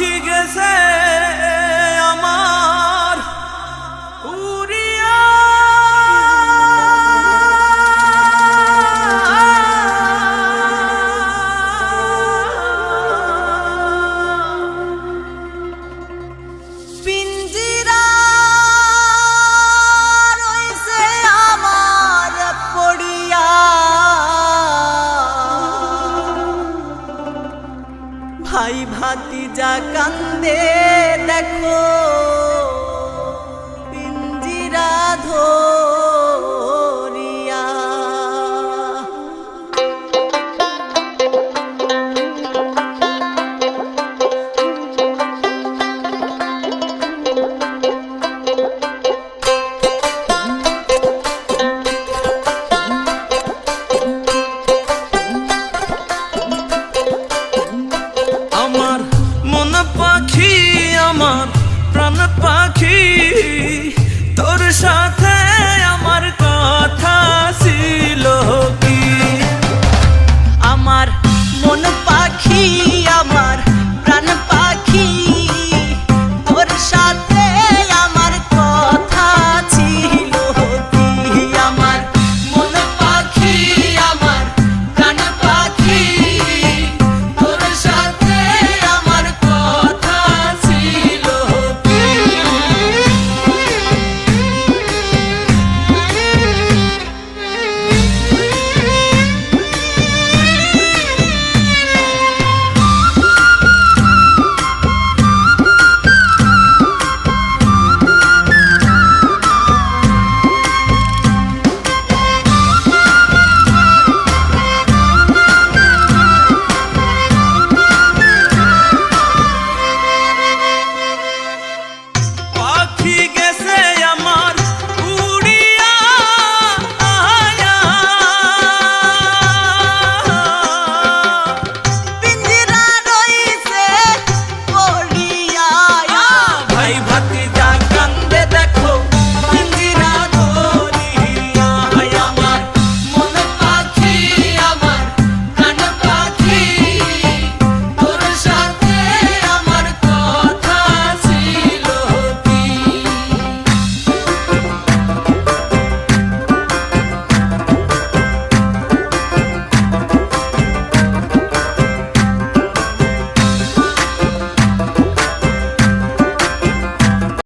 পাখি গেছে ভাই ভাতি যা কান্দে দেখো। পাখি তোর সাথে